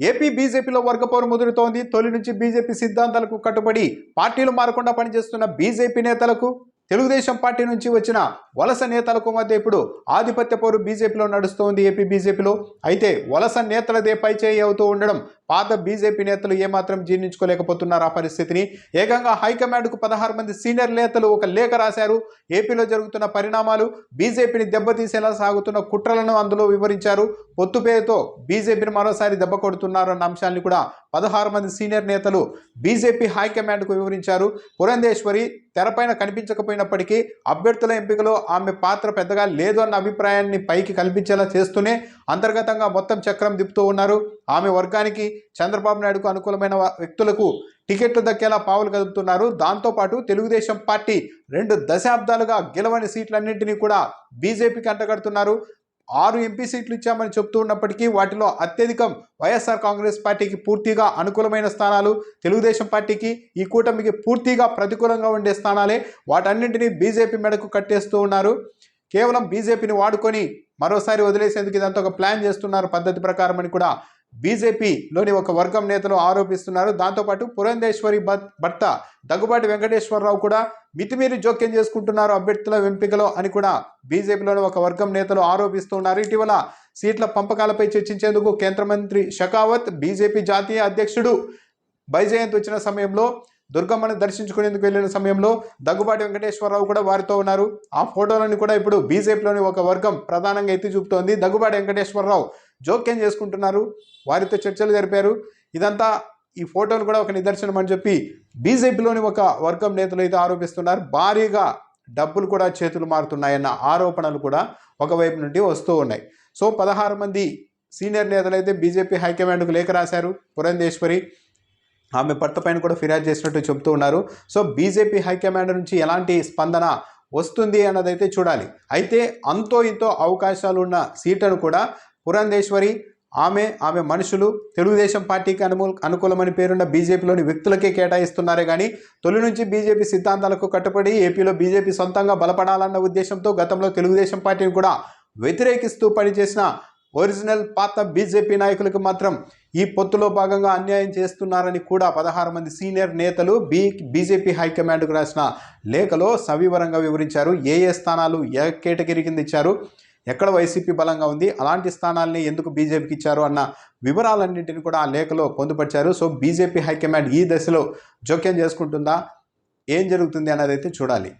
AP బీజేపీలో వర్గపోరు ముదురుతోంది. తొలి నుంచి బీజేపీ సిద్ధాంతాలకు కట్టుబడి పార్టీలు మారకుండా పనిచేస్తున్న బీజేపీ నేతలకు తెలుగుదేశం పార్టీ నుంచి వచ్చిన వలస నేతలకు మధ్య ఇప్పుడు ఆధిపత్య పోరు బీజేపీలో నడుస్తోంది. ఏపీ బీజేపీలో అయితే వలస నేతలదే పైచేయి అవుతూ ఉండడం పాత బీజేపీ నేతలు ఏమాత్రం జీర్ణించుకోలేకపోతున్నారు ఆ పరిస్థితిని. ఏకంగా హైకమాండ్కు పదహారు మంది సీనియర్ నేతలు ఒక లేఖ రాశారు. ఏపీలో జరుగుతున్న పరిణామాలు బీజేపీని దెబ్బతీసేలా సాగుతున్న కుట్రలను అందులో వివరించారు. పొత్తు పేరుతో బీజేపీని మరోసారి దెబ్బ కొడుతున్నారు అన్న అంశాన్ని కూడా పదహారు మంది సీనియర్ నేతలు బీజేపీ హైకమాండ్కు వివరించారు. పురంధేశ్వరి తెరపైన కనిపించకపోయినప్పటికీ అభ్యర్థుల ఎంపికలో ఆమె పాత్ర పెద్దగా లేదు అన్న అభిప్రాయాన్ని పైకి కల్పించేలా చేస్తూనే అంతర్గతంగా మొత్తం చక్రం దిప్పుతూ ఉన్నారు. ఆమె వర్గానికి చంద్రబాబు నాయుడుకు అనుకూలమైన వ్యక్తులకు టికెట్లు దక్కేలా పావులు కదుపుతున్నారు. దాంతోపాటు తెలుగుదేశం పార్టీ రెండు దశాబ్దాలుగా గెలవని సీట్లన్నింటినీ కూడా బీజేపీకి అంటగడుతున్నారు ఆరు ఎంపీ సీట్లు ఇచ్చామని చెప్తూ ఉన్నప్పటికీ వాటిలో అత్యధికం వైఎస్ఆర్ కాంగ్రెస్ పార్టీకి పూర్తిగా అనుకూలమైన స్థానాలు తెలుగుదేశం పార్టీకి ఈ కూటమికి పూర్తిగా ప్రతికూలంగా ఉండే స్థానాలే. వాటన్నింటినీ బీజేపీ మెడకు కట్టేస్తూ ఉన్నారు. కేవలం బీజేపీని వాడుకొని మరోసారి వదిలేసేందుకు ఇదంతా ఒక ప్లాన్ చేస్తున్నారు పద్ధతి ప్రకారం అని కూడా బీజేపీలోని ఒక వర్గం నేతలు ఆరోపిస్తున్నారు. దాంతోపాటు పురంధేశ్వరి భర్త- దగ్గుబాటి వెంకటేశ్వరరావు కూడా మితిమీరి జోక్యం చేసుకుంటున్నారు అభ్యర్థుల ఎంపికలో అని కూడా బీజేపీలోని ఒక వర్గం నేతలు ఆరోపిస్తున్నారు ఇటీవల సీట్ల పంపకాలపై చర్చించేందుకు కేంద్ర మంత్రి షకావత్ బీజేపీ జాతీయ అధ్యక్షుడు బైజయంత్ వచ్చిన సమయంలో దుర్గమ్మను దర్శించుకునేందుకు వెళ్ళిన సమయంలో దగ్గుబాటి వెంకటేశ్వరరావు కూడా వారితో ఉన్నారు. ఆ ఫోటోలను కూడా ఇప్పుడు బీజేపీలోని ఒక వర్గం ప్రధానంగా ఎత్తి చూపుతోంది. దగ్గుబాటి వెంకటేశ్వరరావు జోక్యం చేసుకుంటున్నారు. వారితో చర్చలు జరిపారు. ఇదంతా ఈ ఫోటోలు కూడా ఒక నిదర్శనం అని చెప్పి బీజేపీలోని ఒక వర్గం నేతలు అయితే ఆరోపిస్తున్నారు. భారీగా డబ్బులు కూడా చేతులు మారుతున్నాయన్న ఆరోపణలు కూడా ఒకవైపు నుండి వస్తూ ఉన్నాయి. సో పదహారు మంది సీనియర్ నేతలు అయితే బీజేపీ హైకమాండ్కు లేఖ రాశారు. పురంధేశ్వరి ఆమె భర్త పైన కూడా ఫిర్యాదు చేసినట్టు చెబుతూ ఉన్నారు. సో బీజేపీ హైకమాండ్ నుంచి ఎలాంటి స్పందన వస్తుంది అన్నదైతే చూడాలి. అయితే అంతో ఇంతో అవకాశాలు ఉన్న సీట్లను కూడా పురంధేశ్వరి ఆమె ఆమె మనుషులు తెలుగుదేశం పార్టీకి అనుమూ అనుకూలమని పేరున్న బీజేపీలోని వ్యక్తులకే కేటాయిస్తున్నారే కానీ తొలి నుంచి బీజేపీ సిద్ధాంతాలకు కట్టుబడి ఏపీలో బీజేపీ సొంతంగా బలపడాలన్న ఉద్దేశంతో గతంలో తెలుగుదేశం పార్టీని కూడా వ్యతిరేకిస్తూ పనిచేసిన ఒరిజినల్ పాత బీజేపీ నాయకులకు మాత్రం ఈ పొత్తులో భాగంగా అన్యాయం చేస్తున్నారని కూడా పదహారు మంది సీనియర్ నేతలు బీ బీజేపీ హైకమాండ్కు రాసిన లేఖలో సవివరంగా వివరించారు. ఏ ఏ స్థానాలు ఏ కేటగిరీ కింద ఇచ్చారు? ఎక్కడ వైసీపీ బలంగా ఉంది? అలాంటి స్థానాల్ని ఎందుకు బీజేపీకి ఇచ్చారు? అన్న వివరాలన్నింటిని కూడా ఆ లేఖలో పొందుపరిచారు. సో బీజేపీ హైకమాండ్ ఈ దశలో జోక్యం చేసుకుంటుందా? ఏం జరుగుతుంది అన్నదైతే చూడాలి.